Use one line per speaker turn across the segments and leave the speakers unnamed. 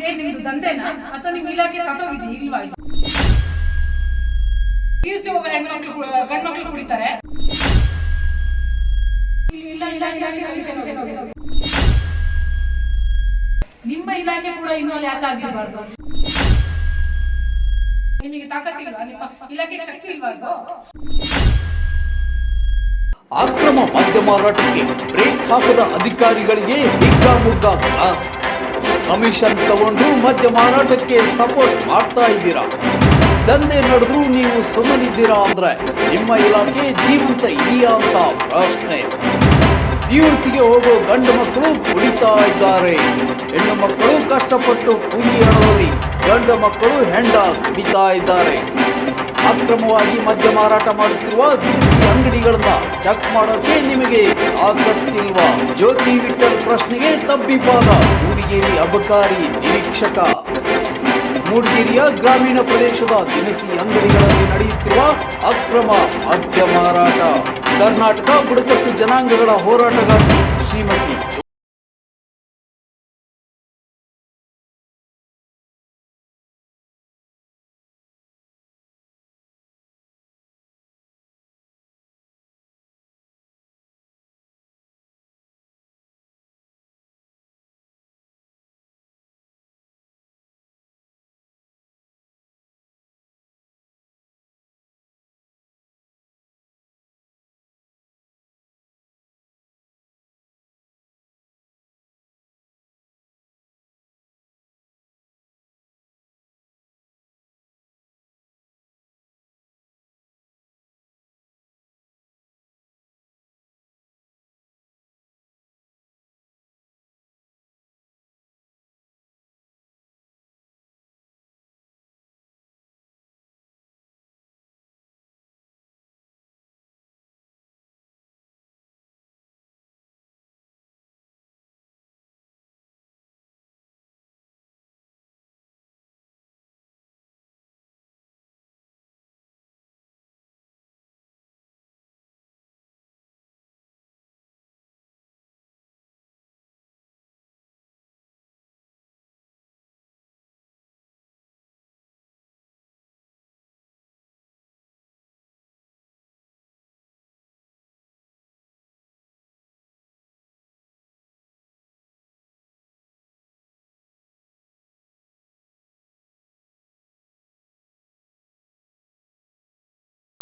ಇದೇ ನಿಮ್ದು ದಂಧೆನಾ? ಅಥವಾ ನಿಮ್ ಇಲಾಖೆ ಸತ್ತೋಗಿದೆ ಇಲ್ವಾ ಪಿ ಯು ಸಿ ಹೋಗೋ ಹೆಣ್ಮಕ್ಳು ಗಂಡ್ಮಕ್ಳು ಕುಡಿತಾರೆ. ಇಲ್ಲ ಇಲ್ಲ ಇಲಾಖೆ ನಿಮ್ಮ ಇಲಾಖೆ ಕೂಡ ಇನ್ವಾಲ್ವ್ ಯಾಕೆ ಆಗಿರಬಾರ್ದು? ನಿಮಗೆ ತಾಕತ್ತಿಲ್ವಾ? ನಿಮ್ಮ ಇಲಾಖೆಗೆ ಶಕ್ತಿ ಇಲ್ವಾ?
ಅಕ್ರಮ ಮದ್ಯ ಮಾರಾಟಕ್ಕೆ ಬ್ರೇಕ್ ಹಾಕದ ಅಧಿಕಾರಿಗಳಿಗೆ ಹಿಗ್ಗಾಮುಗ್ಗಾ ಕ್ಲಾಸ್ ಕಮಿಷನ್ ತಗೊಂಡು ಮದ್ಯ ಮಾರಾಟಕ್ಕೆ ಸಪೋರ್ಟ್ ಮಾಡ್ತಾ ಇದ್ದೀರಾ? ದಂಧೆ ನಡೆದ್ರೂ ನೀವು ಸುಮ್ಮನಿದ್ದೀರಾ ಅಂದ್ರೆ ನಿಮ್ಮ ಇಲಾಖೆ ಜೀವಂತ ಇದೆಯಾ ಅಂತ ಪ್ರಶ್ನೆ. ಪಿಯುಸಿಗೆ ಹೋಗೋ ಗಂಡು ಮಕ್ಕಳು ಕುಡಿತಾ ಇದ್ದಾರೆ. ಹೆಣ್ಣು ಮಕ್ಕಳು ಕಷ್ಟಪಟ್ಟು ಕೂಲಿ ಹಣದಲ್ಲಿ ಗಂಡು ಮಕ್ಕಳು ಹೆಂಡ ಕುಡಿತಾ ಇದ್ದಾರೆ. ಅಕ್ರಮವಾಗಿ ಮದ್ಯ ಮಾರಾಟ ಮಾಡುತ್ತಿರುವ ದಿನಸಿ ಅಂಗಡಿಗಳನ್ನ ಚೆಕ್ ಮಾಡೋಕೆ ನಿಮಗೆ ಆಕತ್ತಿಲ್ವಾ? ಜ್ಯೋತಿ ವಿಠಲ್ ಪ್ರಶ್ನೆಗೆ ತಬ್ಬಿಬ್ಬಾದ ಮೂಡಿಗೇರಿ ಅಬಕಾರಿ ನಿರೀಕ್ಷಕ. ಮೂಡಿಗೇರಿಯ ಗ್ರಾಮೀಣ ಪ್ರದೇಶದ ದಿನಸಿ ಅಂಗಡಿಗಳಲ್ಲಿ ನಡೆಯುತ್ತಿರುವ ಅಕ್ರಮ ಮದ್ಯ ಮಾರಾಟ. ಕರ್ನಾಟಕ ಬುಡಕಟ್ಟು ಜನಾಂಗಗಳ ಹೋರಾಟಗಾರ್ತಿ ಶ್ರೀಮತಿ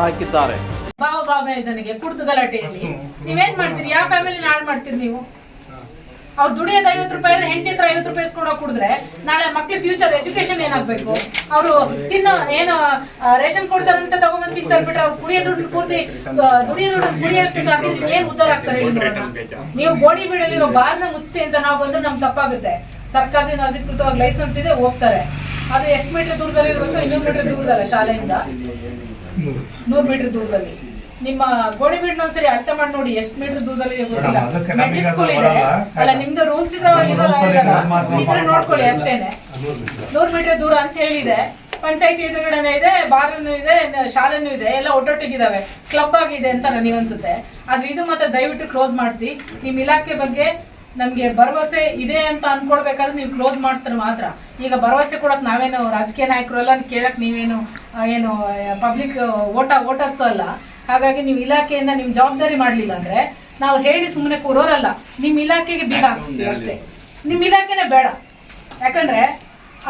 ಹಾಕಿದ್ದಾರೆ.
ಬಾವ ಭಾವ ಇದನಿಗೆ, ಕುಡ್ದು ಗಲಾಟೆಯಲ್ಲಿ. ನೀವೇನ್ ಮಾಡ್ತೀರಿ? ಯಾವ ಫ್ಯಾಮಿಲಿ ಹಾಳು ಮಾಡ್ತೀರಿ ನೀವು? ಅವ್ರು ದುಡಿಯೋದು ಐವತ್ತು ರೂಪಾಯಿ ಅಂದ್ರೆ ಹೆಂಡತಿ ಹತ್ರ ಐವತ್ತು ರೂಪಾಯಿ ಇಸ್ಕೊಂಡು ಹೋಗಿ ಕುಡಿದ್ರೆ ನಾಳೆ ಮಕ್ಳ ಫ್ಯೂಚರ್ ಎಜುಕೇಶನ್ ಏನಾಗ್ಬೇಕು? ಅವರು ತಿನ್ನೋ ಏನು ರೇಷನ್ ಕೊಡ್ತಾರ ಅಂತ ತಿಂತಾರೆ ಬಿಟ್ರೆ ಅವ್ರು ಕುಡಿಯೋ ದುಡ್ಡು ಪೂರ್ತಿ ದುಡಿಯೋ ದುಡ್ಡು ಕುಡಿಯೋಕೆ ಹಾಕಿದ್ರೆ ಏನ್ ಉದ್ದಾರ ಆಗ್ತಾರೆ ನೀವು ಗೋಡಿ ಬೀಡಲ್ಲಿರೋ ಬಾರ್ನ ಮುಚ್ಚಿ ಅಂತ ನಾವು ಬಂದ್ರೆ ನಮ್ಗೆ ತಪ್ಪಾಗುತ್ತೆ. ಸರ್ಕಾರದಿಂದ ಅಧಿಕೃತವಾಗಿ ಲೈಸೆನ್ಸ್ ಇದೆ, ಹೋಗ್ತಾರೆ. ಅದು ಎಷ್ಟು ಮೀಟರ್ ದೂರದಲ್ಲಿ ಇರಬೇಕು ಇನ್ನೂರು ಮೀಟರ್ ದೂರದಲ್ಲ ಶಾಲೆಯಿಂದ. ನೂರ್ ಮೀಟರ್ ದೂರದಲ್ಲಿ. ನಿಮ್ಮ ಗೋಣಿಬೀಡ್ನ ಒಂದ್ಸರಿ ಅರ್ಥ ಮಾಡಿ ನೋಡಿ ಎಷ್ಟು ಮೀಟರ್ ದೂರದಲ್ಲಿ ಇದೆ ಗೊತ್ತಿಲ್ಲ. ಮೆಟ್ರಿಕ್ ಸ್ಕೂಲ್ ಇದೆ. ಅಲ್ಲ ನಿಮ್ದು ರೂಲ್ಸ್ ಇದ್ರೆ ನೋಡ್ಕೊಳ್ಳಿ ಅಷ್ಟೇನೆ. ನೂರ್ ಮೀಟರ್. ದೂರ ಅಂತ ಹೇಳಿದೆ. ಪಂಚಾಯತಿ ಎದುರುಗಡೆನೆ ಇದೆ ಬಾರನ್ನು ಇದೆ ಶಾಲೆನೂ ಇದೆ ಎಲ್ಲ ಒಟ್ಟೊಟ್ಟಿಗಿದಾವೆ. ಕ್ಲಬ್ ಆಗಿದೆ ಅಂತ ನನಗೆ ಅನ್ಸುತ್ತೆ. ಆದ್ರೆ ಇದು ಮಾತ್ರ ದಯವಿಟ್ಟು ಕ್ಲೋಸ್ ಮಾಡಿಸಿ. ನಿಮ್ ಇಲಾಖೆ ಬಗ್ಗೆ ನಮ್ಗೆ ಭರವಸೆ ಇದೆ ಅಂತ ಅನ್ಕೊಳ್ಬೇಕಾದ್ರೆ ನೀವು ಕ್ಲೋಸ್ ಮಾಡಿಸ್ತಾರೆ ಮಾತ್ರ. ಈಗ ಭರವಸೆ ಕೊಡಕ್ ನಾವೇನು ರಾಜಕೀಯ ನಾಯಕರು ಅಲ್ಲ ಕೇಳಕ್ ನೀವೇನು ಏನು ಪಬ್ಲಿಕ್ ಓಟ ವೋಟರ್ಸು ಅಲ್ಲ. ಹಾಗಾಗಿ ನೀವು ಇಲಾಖೆಯಿಂದ ನಿಮ್ಮ ಜವಾಬ್ದಾರಿ ಮಾಡಲಿಲ್ಲ ಅಂದ್ರೆ ನಾವು ಹೇಳಿ ಸುಮ್ಮನೆ ಕೂರೋರಲ್ಲ. ನಿಮ್ಮ ಇಲಾಖೆಗೆ ಬೀಗ ಹಾಕ್ಸ್ತೀವಿ ಅಷ್ಟೇ. ನಿಮ್ಮ ಇಲಾಖೆನೇ ಬೇಡ. ಯಾಕಂದ್ರೆ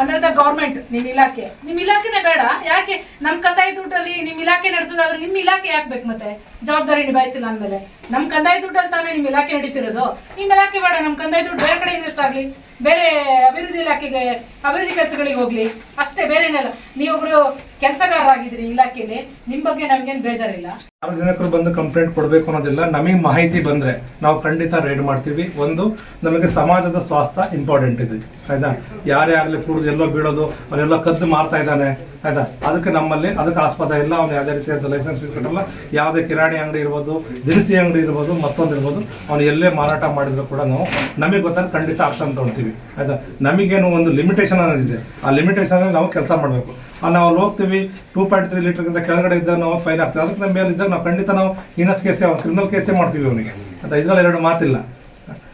ಅಂಡರ್ ದ ಗೌರ್ಮೆಂಟ್ ನಿಮ್ಮ ಇಲಾಖೆ. ನಿಮ್ಮ ಇಲಾಖೆನೇ ಬೇಡ. ಯಾಕೆ? ನಮ್ಮ ಕಂದಾಯ ದುಡ್ಡಲ್ಲಿ ನಿಮ್ಮ ಇಲಾಖೆ ನಡೆಸೋದಾದ್ರೆ ನಿಮ್ಮ ಇಲಾಖೆ ಯಾಕೆ ಬೇಕು ಮತ್ತೆ? ಜವಾಬ್ದಾರಿ ನಿಭಾಯಿಸಿಲ್ಲ ಅಂದಮೇಲೆ. ನಮ್ಮ ಕಂದಾಯ ದುಡ್ಡಲ್ಲಿ ತಾನೇ ನಿಮ್ಮ ಇಲಾಖೆ ನಡೀತಿರೋದು. ನಿಮ್ಮ ಇಲಾಖೆ ಬೇಡ. ನಮ್ಮ ಕಂದಾಯ ದುಡ್ಡು ಬೇರೆ ಕಡೆ ಇನ್ವೆಸ್ಟ್ ಆಗಲಿ. ಬೇರೆ ಅಭಿವೃದ್ಧಿ ಇಲಾಖೆಗೆ ಅಭಿವೃದ್ಧಿ ಕೆಲಸಗಳಿಗೆ ಹೋಗ್ಲಿ. ಅಷ್ಟೇ ಬೇರೆ ಏನಿಲ್ಲ ನೀವೊಬ್ರು ಕೆಲಸಗಾರರಾಗಿದ್ರಿ ಇಲಾಖೆಯಲ್ಲಿ ನಿಮ್ ಬಗ್ಗೆ ನಮ್ಗೇನ್ ಬೇಜಾರಿಲ್ಲ?
ಸಾರ್ವಜನಿಕರು ಬಂದು ಕಂಪ್ಲೇಂಟ್ ಕೊಡಬೇಕು ಅನ್ನೋದಿಲ್ಲ, ನಮಗೆ ಮಾಹಿತಿ ಬಂದ್ರೆ ನಾವು ಖಂಡಿತ ರೈಡ್ ಮಾಡ್ತೀವಿ. ಒಂದು, ನಮಗೆ ಸಮಾಜದ ಸ್ವಾಸ್ಥ್ಯ ಇಂಪಾರ್ಟೆಂಟ್ ಇದೆ. ಆಯ್ತಾ? ಯಾರೇ ಆಗಲಿ ಕುಡಿದು ಎಲ್ಲೋ ಬೀಳೋದು, ಅವನೆಲ್ಲ ಕದ್ದು ಮಾರ್ತಾ ಇದ್ದಾನೆ. ಆಯ್ತಾ? ಅದಕ್ಕೆ ನಮ್ಮಲ್ಲಿ, ಅದಕ್ಕೆ ಆಸ್ಪದ ಇಲ್ಲ, ಅವ್ನು ಯಾವುದೇ ರೀತಿಯಾದ ಲೈಸೆನ್ಸ್ ಫೀಸ್ ಕಟ್ಟಲ್ಲ ಯಾವುದೇ ಕಿರಾಣಿ ಅಂಗಡಿ ಇರ್ಬೋದು, ದಿನಸಿ ಅಂಗಡಿ ಇರ್ಬೋದು, ಮತ್ತೊಂದು ಇರ್ಬೋದು, ಅವ್ನು ಎಲ್ಲೇ ಮಾರಾಟ ಮಾಡಿದ್ರು ಕೂಡ ನಾವು ನಮಗೆ ಗೊತ್ತಾದ್ರೆ ಖಂಡಿತ ಆಕ್ಷನ್ ತೊಗೊಳ್ತೀವಿ. ಆಯ್ತಾ? ನಮಗೇನು ಒಂದು ಲಿಮಿಟೇಷನ್ ಅನ್ನೋದಿದೆ. ಆ ಲಿಮಿಟೇಷನ್ ನಾವು ಕೆಲಸ ಮಾಡಬೇಕು. ನಾವು ಅಲ್ಲಿ ಹೋಗ್ತೀವಿ ಟೂ ಪಾಯಿಂಟ್ ತ್ರೀ ಲೀಟರ್ಗಿಂತ ಕೆಳಗಡೆ ಇದ್ದಾಗ ನಾವು ಫೈನ್ ಹಾಕ್ತೀವಿ ಅದಕ್ಕೆ ನಮ್ಮ ಮೇಲೆ ಇದ್ದಾಗ ನಾವು ಖಂಡಿತ ನಾವು ಇನಸ್ ಕೇಸೇ ಕ್ರಿಮಿನಲ್ ಕೇಸೇ ಮಾಡ್ತೀವಿ ಅವನಿಗೆ. ಅಂತ ಇದರಲ್ಲಿ ಎರಡು ಮಾತಿಲ್ಲ.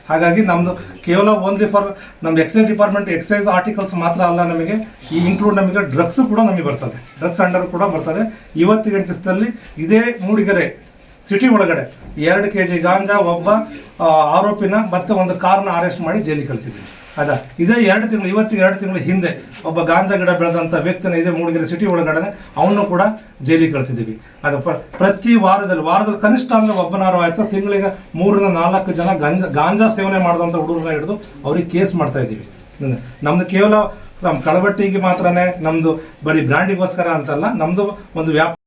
ಹಾಗಾಗಿ ನಮ್ಮದು ಕೇವಲ ಓನ್ಲಿ ಫಾರ್ ನಮ್ಮ ಎಕ್ಸೈಸ್ ಡಿಪಾರ್ಟ್ಮೆಂಟ್ ಎಕ್ಸೈಸ್ ಆರ್ಟಿಕಲ್ಸ್ ಮಾತ್ರ ಅಲ್ಲ ನಮಗೆ. ಈ ಇನ್ಕ್ಲೂಡ್ ನಮಗೆ ಡ್ರಗ್ಸ್ ಕೂಡ ನಮಗೆ ಬರ್ತದೆ. ಡ್ರಗ್ಸ್ ಅಂಡರ್ ಕೂಡ ಬರ್ತದೆ. ಇವತ್ತಿಗೆ ದಿವಸದಲ್ಲಿ ಇದೇ ಮೂಡಿಗೆರೆ ಸಿಟಿ ಒಳಗಡೆ ಎರಡು ಕೆ ಜಿ ಗಾಂಜಾ ಒಬ್ಬ ಆರೋಪಿನ ಮತ್ತೆ ಒಂದು ಕಾರ್ನ ಅರೆಸ್ಟ್ ಮಾಡಿ ಜೈಲಿಗೆ ಕಳಿಸಿದ್ವಿ ಅದ ಇದೇ ಎರಡು ತಿಂಗಳು, ಇವತ್ತಿಗೆ ಎರಡು ತಿಂಗಳ ಹಿಂದೆ ಒಬ್ಬ ಗಾಂಜಾ ಗಿಡ ಬೆಳೆದಂಥ ವ್ಯಕ್ತಿನ ಇದೇ ಮೂಡಿಗೆರೆ ಸಿಟಿ ಒಳಗಡೆ ಅವನು ಕೂಡ ಜೈಲಿಗೆ ಕಳಿಸಿದ್ದೀವಿ. ಅದು ಪ್ರ- ಪ್ರತಿ ವಾರದಲ್ಲಿ ವಾರದಲ್ಲಿ ಕನಿಷ್ಠ ಅಂದರೆ ಒಬ್ಬನಾರು ಆಯಿತು, ತಿಂಗಳಿಗೆ ಮೂರರಿಂದ ನಾಲ್ಕು ಜನ ಗಾಂಜಾ ಗಾಂಜಾ ಸೇವನೆ ಮಾಡಿದಂಥ ಹುಡುಗರನ್ನ ಹಿಡಿದು ಅವ್ರಿಗೆ ಕೇಸ್ ಮಾಡ್ತಾ ಇದ್ದೀವಿ. ನಮ್ದು ಕೇವಲ ನಮ್ಮ ಕಳಬಟ್ಟಿಗೆ ಮಾತ್ರನೇ ನಮ್ಮದು ಬರೀ ಬ್ರ್ಯಾಂಡಿಗೋಸ್ಕರ ಅಂತಲ್ಲ ನಮ್ಮದು ಒಂದು ವ್ಯಾಪಾರ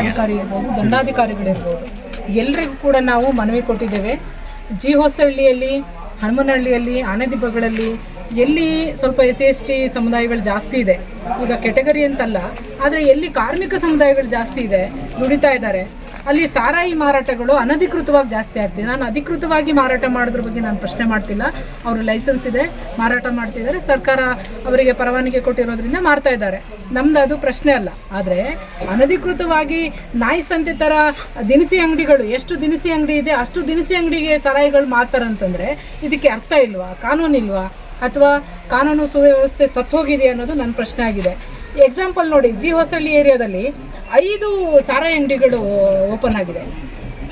ಅಧಿಕಾರಿ ಇರ್ಬೋದು, ದಂಡಾಧಿಕಾರಿಗಳಿರ್ಬೋದು. ಎಲ್ರಿಗೂ ಕೂಡ ನಾವು ಮನವಿ ಕೊಟ್ಟಿದ್ದೇವೆ. ಜಿ ಹೊಸಹಳ್ಳಿಯಲ್ಲಿ ಹನುಮನಹಳ್ಳಿಯಲ್ಲಿ, ಆನೆದಿಬ್ಬಗಳಲ್ಲಿ ಎಲ್ಲಿ ಸ್ವಲ್ಪ ಎಸ್ ಎಸ್ ಟಿ ಸಮುದಾಯಗಳು ಜಾಸ್ತಿ ಇದೆ. ಈಗ ಕೆಟಗರಿ ಅಂತಲ್ಲ, ಆದರೆ ಎಲ್ಲಿ ಕಾರ್ಮಿಕ ಸಮುದಾಯಗಳು ಜಾಸ್ತಿ ಇದೆ ದುಡಿತಾ ಇದ್ದಾರೆ. ಅಲ್ಲಿ ಸಾರಾಯಿ ಮಾರಾಟಗಳು ಅನಧಿಕೃತವಾಗಿ ಜಾಸ್ತಿ ಆಗ್ತಿದೆ. ನಾನು ಅಧಿಕೃತವಾಗಿ ಮಾರಾಟ ಮಾಡೋದ್ರ ಬಗ್ಗೆ ನಾನು ಪ್ರಶ್ನೆ ಮಾಡ್ತಿಲ್ಲ. ಅವರು ಲೈಸೆನ್ಸ್ ಇದೆ, ಮಾರಾಟ ಮಾಡ್ತಿದ್ದಾರೆ. ಸರ್ಕಾರ ಅವರಿಗೆ ಪರವಾನಗಿ ಕೊಟ್ಟಿರೋದ್ರಿಂದ ಮಾರ್ತಾ ಇದ್ದಾರೆ. ನಮ್ದು ಅದು ಪ್ರಶ್ನೆ ಅಲ್ಲ. ಆದರೆ ಅನಧಿಕೃತವಾಗಿ ನಾಯಿ ಸಂತೆ ಥರ ದಿನಸಿ ಅಂಗಡಿಗಳು, ಎಷ್ಟು ದಿನಸಿ ಅಂಗಡಿ ಇದೆ, ಅಷ್ಟು ದಿನಸಿ ಅಂಗಡಿಗೆ ಸಾರಾಯಿಗಳು ಮಾರ್ತಾರಂತಂದರೆ ಇದಕ್ಕೆ ಅರ್ಥ ಇಲ್ವಾ? ಕಾನೂನಿಲ್ವಾ ಅಥವಾ ಕಾನೂನು ಸುವ್ಯವಸ್ಥೆ ಸತ್ತೋಗಿದೆ ಅನ್ನೋದು ನನ್ನ ಪ್ರಶ್ನೆ ಆಗಿದೆ. ಎಕ್ಸಾಂಪಲ್ ನೋಡಿ, ಜಿ ಹೊಸಳ್ಳಿ ಏರಿಯಾದಲ್ಲಿ ಐದು ಸಾರಾಯಿ ಅಂಗಡಿಗಳು ಓಪನ್ ಆಗಿದೆ.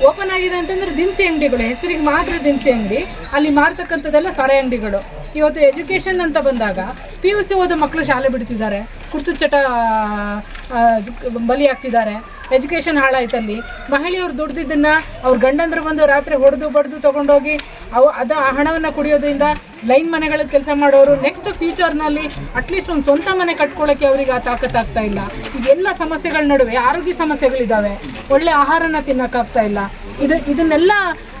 ಓಪನ್ ಆಗಿದೆ ಅಂತಂದ್ರೆ ದಿನಸಿ ಅಂಗಡಿಗಳು, ಹೆಸರಿಗೆ ಮಾತ್ರ ದಿನಸಿ ಅಂಗಡಿ, ಅಲ್ಲಿ ಮಾರ್ತಕ್ಕಂಥದ್ದೆಲ್ಲ ಸಾರಾಯಿ ಅಂಗಡಿಗಳು. ಇವತ್ತು ಎಜುಕೇಷನ್ ಅಂತ ಬಂದಾಗ ಪಿ ಯು ಸಿ ಓದೋ ಮಕ್ಕಳು ಶಾಲೆ ಬಿಡ್ತಿದ್ದಾರೆ. ಕುರ್ತು ಚಟ ಬಲಿಯಾಗ್ತಿದ್ದಾರೆ ಎಜುಕೇಷನ್ ಹಾಳಾಯ್ತಲ್ಲಿ. ಮಹಿಳೆಯರು ದುಡ್ದಿದ್ದನ್ನು ಅವ್ರ ಗಂಡಂದ್ರೆ ಬಂದು ರಾತ್ರಿ ಹೊಡೆದು ಬಡ್ದು ತೊಗೊಂಡೋಗಿ ಅವು ಅದ ಆ ಹಣವನ್ನು ಕುಡಿಯೋದ್ರಿಂದ ಲೈನ್ ಮನೆಗಳಲ್ಲಿ ಕೆಲಸ ಮಾಡೋರು ನೆಕ್ಸ್ಟ್ ಫ್ಯೂಚರ್ನಲ್ಲಿ ಅಟ್ಲೀಸ್ಟ್ ಒಂದು ಸ್ವಂತ ಮನೆ ಕಟ್ಕೊಳ್ಳೋಕ್ಕೆ ಅವರಿಗೆ ಆ ತಾಕತ್ತಾಗ್ತಾ ಇಲ್ಲ. ಇದೆಲ್ಲ ಸಮಸ್ಯೆಗಳ ನಡುವೆ ಆರೋಗ್ಯ ಸಮಸ್ಯೆಗಳಿದ್ದಾವೆ ಒಳ್ಳೆ ಆಹಾರನ ತಿನ್ನೋಕ್ಕಾಗ್ತಾ ಇಲ್ಲ. ಇದು ಇದನ್ನೆಲ್ಲ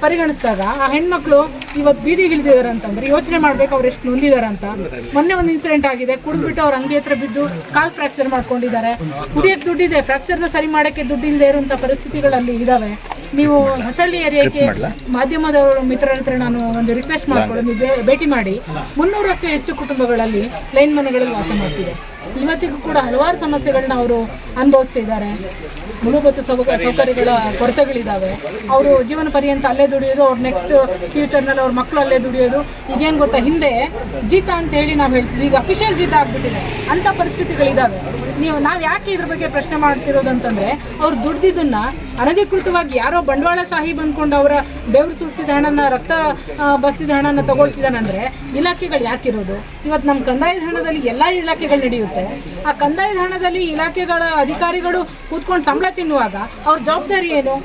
ಪರಿಗಣಿಸಿದಾಗ ಆ ಹೆಣ್ಮಕ್ಳು ಇವತ್ತು ಬೀದಿಗಿಳಿದಿದ್ದಾರೆ ಅಂತಂದ್ರೆ ಯೋಚನೆ ಮಾಡ್ಬೇಕು ಅವ್ರು ಎಷ್ಟು ನೊಂದಿದ್ದಾರೆ ಅಂತ. ಮೊನ್ನೆ ಒಂದು ಇನ್ಸಿಡೆಂಟ್ ಆಗಿದೆ ಕುಡಿದ್ಬಿಟ್ಟು ಅವ್ರ ಅಂಗಿ ಹತ್ರ ಬಿದ್ದು ಕಾಲ್ ಫ್ರಾಕ್ಚರ್ ಮಾಡ್ಕೊಂಡಿದ್ದಾರೆ. ಕುಡಿಯಕ್ಕೆ ದುಡ್ಡಿದೆ ಫ್ರಾಕ್ಚರ್ನ ಸರಿ ಮಾಡೋಕ್ಕೆ ದುಡ್ಡಿಲ್ಲದೆ ಇರುವಂಥ ಪರಿಸ್ಥಿತಿಗಳಲ್ಲಿ ಇದಾವೆ. ನೀವು ಹೊಸಳ್ಳಿ ಏರಿಯಾಕ್ಕೆ ಮಾಧ್ಯಮದವರು ಮಿತ್ರರ ಹತ್ರ ನಾನು ಒಂದು ರಿಕ್ವೆಸ್ಟ್ ಮಾಡ್ಕೊಂಡು ನೀವು ಭೇಟಿ ಮಾಡಿ. ಮುನ್ನೂರಕ್ಕೂ ಹೆಚ್ಚು ಕುಟುಂಬಗಳಲ್ಲಿ ಲೈನ್ ಮನೆಗಳಲ್ಲಿ ವಾಸ ಮಾಡ್ತಿದೆ. ಇವತ್ತಿಗೂ ಕೂಡ ಹಲವಾರು ಸಮಸ್ಯೆಗಳನ್ನ ಅವರು ಅನುಭವಿಸ್ತಿದ್ದಾರೆ ಮೂಲಭೂತ ಸೌಕ ಸೌಕರ್ಯಗಳ ಕೊರತೆಗಳಿದ್ದಾವೆ ಅವರು ಜೀವನ ಪರ್ಯಂತ ಅಲ್ಲೇ ದುಡಿಯೋದು, ಅವ್ರ ನೆಕ್ಸ್ಟ್ ಫ್ಯೂಚರ್ನಲ್ಲಿ ಅವ್ರ ಮಕ್ಕಳು ಅಲ್ಲೇ ದುಡಿಯೋದು, ಈಗೇನು ಗೊತ್ತಾ? ಹಿಂದೆ ಜೀತ ಅಂತ ಹೇಳಿ ನಾವು ಹೇಳ್ತೀವಿ ಈಗ ಅಫಿಷಿಯಲ್ ಜೀತ ಆಗ್ಬಿಟ್ಟಿದೆ. ಅಂಥ ಪರಿಸ್ಥಿತಿಗಳಿದ್ದಾವೆ ನೀವು ನಾವು ಯಾಕೆ ಇದ್ರ ಬಗ್ಗೆ ಪ್ರಶ್ನೆ ಮಾಡ್ತಿರೋದು ಅಂತಂದ್ರೆ, ಅವ್ರು ದುಡ್ದಿದ್ದನ್ನ ಅನಧಿಕೃತವಾಗಿ ಯಾರೋ ಬಂಡವಾಳಶಾಹಿ ಬಂದ್ಕೊಂಡು ಅವರ ಬೆವರು ಸುರಿಸಿದ ಹಣನ, ರಕ್ತ ಬಸ್ತಿದ ಹಣನ ತಗೊಳ್ತಿದ್ದಾನಂದರೆ ಇಲಾಖೆಗಳು ಯಾಕಿರೋದು ಇವತ್ತು ನಮ್ಮ ಕಂದಾಯದ ಹಣದಲ್ಲಿ ಎಲ್ಲ ಇಲಾಖೆಗಳು ನಡೆಯುತ್ತೆ. ಆ ಕಂದಾಯದ ಹಣದಲ್ಲಿ ಇಲಾಖೆಗಳ ಅಧಿಕಾರಿಗಳು ಕೂತ್ಕೊಂಡು ಸಂಬಳ ತಿನ್ನುವಾಗ ಅವ್ರ ಜವಾಬ್ದಾರಿ ಏನು?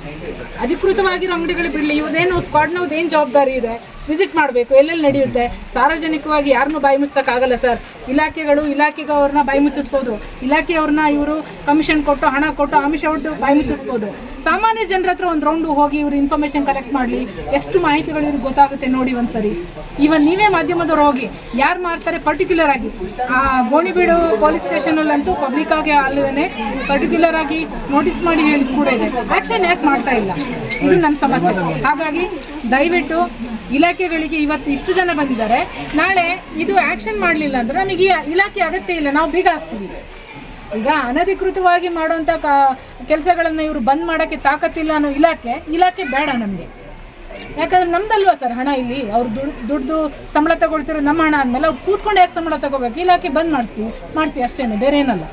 ಅಧಿಕೃತವಾಗಿರೋ ಅಂಗಡಿಗಳು ಬಿಡಲಿ ಇವ್ರದೇನು ಸ್ಕ್ವಾಡ್ನವ್ದು ಏನು ಜವಾಬ್ದಾರಿ ಇದೆ? ವಿಸಿಟ್ ಮಾಡಬೇಕು, ಎಲ್ಲೆಲ್ಲಿ ನಡೆಯುತ್ತೆ? ಸಾರ್ವಜನಿಕವಾಗಿ ಯಾರನ್ನೂ ಬಾಯಿ ಮುಚ್ಚಕ್ಕಾಗಲ್ಲ ಸರ್. ಇಲಾಖೆಗಳು ಇಲಾಖೆಗೆ ಅವ್ರನ್ನ ಬಾಯಿ ಮುಚ್ಚಿಸ್ಬೋದು. ಇಲಾಖೆಯವ್ರನ್ನ ಇವರು ಕಮಿಷನ್ ಕೊಟ್ಟು, ಹಣ ಕೊಟ್ಟು, ಆಮಿಷ ಒಟ್ಟು ಬಾಯಿ ಮುಚ್ಚಿಸ್ಬೋದು. ಸಾಮಾನ್ಯ ಜನರ ಹತ್ರ ಒಂದು ರೌಂಡು ಹೋಗಿ ಇವರು ಇನ್ಫಾರ್ಮೇಷನ್ ಕಲೆಕ್ಟ್ ಮಾಡಲಿ. ಎಷ್ಟು ಮಾಹಿತಿಗಳು ಇವ್ರಿಗೆ ಗೊತ್ತಾಗುತ್ತೆ ನೋಡಿ ಒಂದ್ಸರಿ. ಇವನ್ ನೀವೇ ಮಾಧ್ಯಮದವ್ರು ಹೋಗಿ, ಯಾರು ಮಾಡ್ತಾರೆ ಪರ್ಟಿಕ್ಯುಲರ್ ಆಗಿ. ಆ ಗೋಣಿಬೀಡು ಪೊಲೀಸ್ ಸ್ಟೇಷನಲ್ಲಂತೂ ಪಬ್ಲಿಕ್ ಆಗಿ ಅಲ್ಲದೇ ಪರ್ಟಿಕ್ಯುಲರ್ ಆಗಿ ನೋಟಿಸ್ ಮಾಡಿ ಹೇಳಿದ್ ಕೂಡ ಇದೆ. ಆಕ್ಷನ್ ಯಾಕೆ ಮಾಡ್ತಾ ಇಲ್ಲ? ಇದು ನಮ್ಮ ಸಮಸ್ಯೆ. ಹಾಗಾಗಿ ದಯವಿಟ್ಟು ಇಲಾಖೆಗಳಿಗೆ ಇವತ್ತು ಇಷ್ಟು ಜನ ಬಂದಿದ್ದಾರೆ. ನಾಳೆ ಇದು ಆಕ್ಷನ್ ಮಾಡಲಿಲ್ಲ ಅಂದ್ರೆ ನಮಗೆ ಇಲಾಖೆ ಅಗತ್ಯ ಇಲ್ಲ. ನಾವು ಬೀಗ ಹಾಕ್ತೀವಿ ಈಗ ಅನಧಿಕೃತವಾಗಿ ಮಾಡುವಂಥ ಕ ಕೆಲಸಗಳನ್ನು ಇವರು ಬಂದ್ ಮಾಡೋಕ್ಕೆ ತಾಕತ್ತಿಲ್ಲ ಅನ್ನೋ ಇಲಾಖೆ ಇಲಾಖೆ ಬೇಡ ನಮಗೆ. ಯಾಕಂದ್ರೆ ನಮ್ದಲ್ವಾ ಸರ್ ಹಣ ಇಲ್ಲಿ? ಅವ್ರು ದುಡ್ಡು ದುಡ್ದು ಸಂಬಳ ತಗೊಳ್ತಿರೋ ನಮ್ಮ ಹಣ ಅಂದಮೇಲೆ ಅವ್ರು ಕೂತ್ಕೊಂಡು ಯಾಕೆ ಸಂಬಳ ತಗೋಬೇಕು? ಇಲಾಖೆ ಬಂದ್ ಮಾಡಿಸ್ತೀವಿ ಮಾಡಿಸಿ ಅಷ್ಟೇನೆ ಬೇರೆ ಏನಲ್ಲ